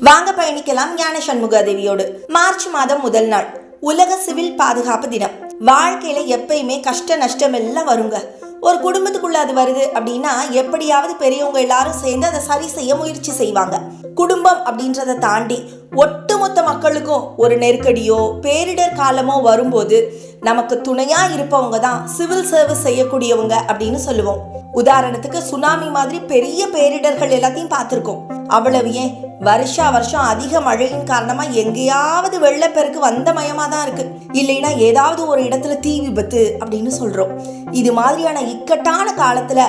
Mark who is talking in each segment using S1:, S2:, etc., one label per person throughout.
S1: வாங்க பயணிக்கலாம் ஞான சண்முக தேவியோடு. மார்ச் மாதம் முதல் நாள். உலக சிவில் பாதுகாப்பு தினம். வாழ்க்கையில எப்பயுமே கஷ்ட நஷ்டம் எல்லாம் வருங்க. ஒரு குடும்பத்துக்குள்ள அது வருது அப்படின்னா எப்படியாவது பெரியவங்க எல்லாரும் சேர்ந்து அதை சரி செய்ய முயற்சி செய்வாங்க. குடும்பம் அப்படின்றத தாண்டி ஒட்டுமொத்த மக்களுக்கும் ஒரு நெருக்கடியோ பேரிடர் காலமோ வரும்போது நமக்கு துணையா இருப்பவங்க தான் சிவில் சர்வீஸ் செய்யக்கூடியவங்க அப்படின்னு சொல்லுவோம். உதாரணத்துக்கு சுனாமி மாதிரி பெரிய பேரிடர்கள் எல்லாத்தையும் பார்த்துருக்கோம். அவ்வளவு ஏன்? வருஷா வருஷம் அதிக மழையின் காரணமா எங்கேயாவது வெள்ளப்பெருக்கு வந்த மயமா தான் இருக்கு. இல்லைன்னா ஏதாவது ஒரு இடத்துல தீ விபத்து அப்படின்னு சொல்றோம். இது மாதிரியான இக்கட்டான காலத்துல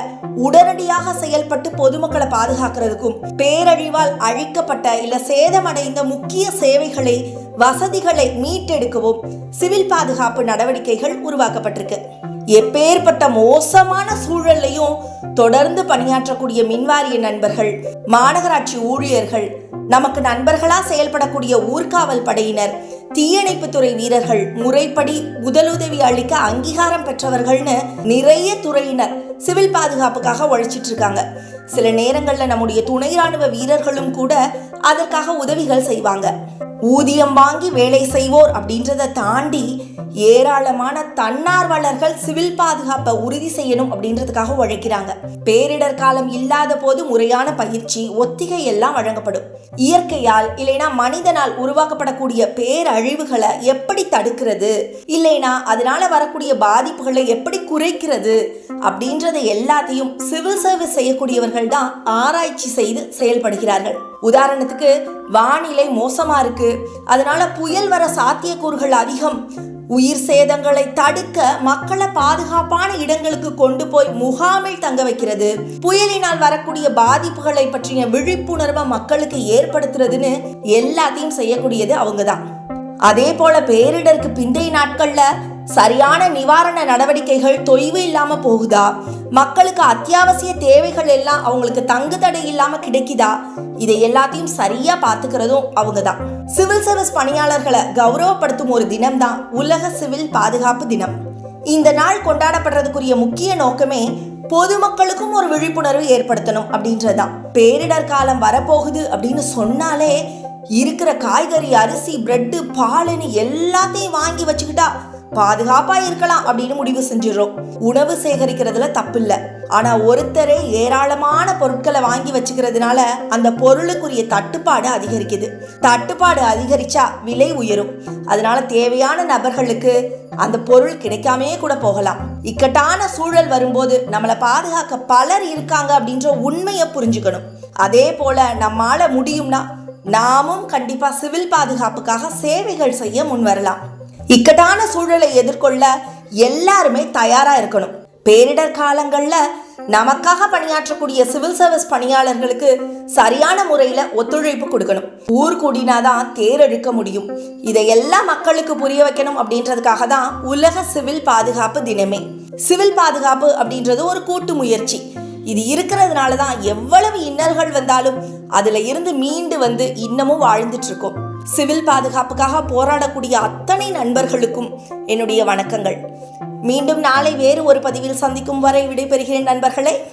S1: உடனடியாக செயல்பட்டு பொதுமக்களை பாதுகாக்கிறதுக்கும் பேரழிவால் அழிக்கப்பட்ட இல்ல சேதமடைந்த முக்கிய சேவைகளை வசதிகளை மீட்டெடுக்கவும் சிவில் பாதுகாப்பு நடவடிக்கைகள் உருவாக்கப்பட்டிருக்கு. எப்பேற்பட்ட மோசமான சூழல்லையும் தொடர்ந்து பணியாற்றக்கூடிய மின்வாரிய நண்பர்கள் மாநகராட்சி ஊழியர்கள் நமக்கு நண்பர்களா செயல்படக்கூடிய ஊர்காவல் படையினர் தீயணைப்புத்துறை வீரர்கள் முறைப்படி முதலுதவி அளிக்க அங்கீகாரம் பெற்றவர்கள்னு நிறைய துறையினர் சிவில் பாதுகாப்புக்காக உழைச்சிட்டு இருக்காங்க. சில நேரங்கள்ல நம்முடைய துணை ராணுவ வீரர்களும் கூட அதற்காக உதவிகள் செய்வாங்க. ஊதியம் வாங்கி வேலை செய்வோர் அப்படின்றத தாண்டி ஏராளமான தன்னார்வலர்கள் சிவில் பாதுகாப்பை உறுதி செய்யணும் அப்படின்றதுக்காக உழைக்கிறாங்க. பேரிடர் காலம் இல்லாத போது முறையான பயிற்சி ஒத்திகை எல்லாம் வழங்கப்படும். இயற்கையால் இல்லைனா மனிதனால் உருவாக்கப்படக்கூடிய பேரழிவுகளை எப்படி தடுக்கிறது? இல்லைனா அதனால வரக்கூடிய பாதிப்புகளை எப்படி குறைக்கிறது அப்படின்றத எல்லாத்தையும் சிவில் சர்வீஸ் செய்யக்கூடியவர்கள் தான் ஆராய்ச்சி செய்து செயல்படுகிறார்கள். உதாரணத்துக்கு வானிலை மோசமா இருக்கு. அதனால புயல் வர சாத்தியக்கூறுகள் அதிகம். உயிர் சேதங்களை தடுக்க மக்களை பாதுகாப்பான இடங்களுக்கு கொண்டு போய் முகாமில் தங்க வைக்கிறது. புயலினால் வரக்கூடிய பாதிப்புகளை பற்றிய விழிப்புணர்வை மக்களுக்கு ஏற்படுத்துறதுன்னு எல்லாத்தையும் செய்யக்கூடியது அவங்க தான் அதே போல பேரிடருக்கு பிந்தைய நாட்கள்ல சரியான நிவாரண நடவடிக்கைகள் தொய்வு இல்லாம போகுதா? மக்களுக்கு அத்தியாவசிய தேவைகள் எல்லாம் அவங்களுக்கு தங்கு தடை இல்லாம கிடைக்குதா? இதை எல்லாத்தையும் சரியா பாத்துக்கிறதும் அவங்க தான் சிவில் சர்வீஸ் பணியாளர்களை கௌரவப்படுத்தும் ஒரு தினம் தான் உலக சிவில் பாதுகாப்பு தினம். இந்த நாள் கொண்டாடப்படுறதுக்குரிய முக்கிய நோக்கமே பொதுமக்களுக்கும் ஒரு விழிப்புணர்வு ஏற்படுத்தணும் அப்படின்றதுதான். பேரிடர் காலம் வரப்போகுது அப்படின்னு சொன்னாலே இருக்கிற காய்கறி அரிசி பிரெட்டு பாலுன்னு எல்லாத்தையும் வாங்கி வச்சுக்கிட்டா பாதுகாப்பா இருக்கலாம் அப்படின்னு முடிவு செஞ்சிடறோம். உணவு சேகரிக்கிறதுல தப்பில்ல. ஆனா ஒருத்தரே ஏராளமான பொருட்களை வாங்கி வச்சுக்கிறதுனால அந்த பொருளுக்குரிய தட்டுப்பாடு அதிகரிக்குது. தட்டுப்பாடு அதிகரிச்சா விலை உயரும். அதனால தேவையான நபர்களுக்கு அந்த பொருள் கிடைக்காமே கூட போகலாம். இக்கட்டான சூழல் வரும்போது நம்மளை பாதுகாக்க பலர் இருக்காங்க அப்படின்ற உண்மையை புரிஞ்சுக்கணும். அதே போல நம்மால முடியும்னா நாமும் கண்டிப்பா சிவில் பாதுகாப்புக்காக சேவைகள் செய்ய முன் வரலாம் இக்கட்டான சூழலை எதிர்கொள்ள எல்லாருமே தயாரா இருக்கணும். பேரிடர் காலங்கள்ல நமக்காக பணியாற்றக்கூடிய சிவில் சர்வீஸ் பணியாளர்களுக்கு சரியான முறையில ஒத்துழைப்பு கொடுக்கணும். ஊர் கூடினாதான் தேர் இழுக்க முடியும். இதை எல்லா மக்களுக்கு புரிய வைக்கணும் அப்படின்றதுக்காக தான் உலக சிவில் பாதுகாப்பு தினமே. சிவில் பாதுகாப்பு அப்படின்றது ஒரு கூட்டு முயற்சி. இது இருக்கிறதுனால தான் எவ்வளவு இன்னல்கள் வந்தாலும் அதில் இருந்து மீண்டு வந்து இன்னமும் வாழ்ந்துட்டு இருக்கோம் சிவில் பாதுகாப்புக்காக போராடக்கூடிய அத்தனை நண்பர்களுக்கும் என்னுடைய வணக்கங்கள். மீண்டும் நாளை வேறு ஒரு பதிவில் சந்திக்கும் வரை விடைபெறுகிறேன் நண்பர்களே.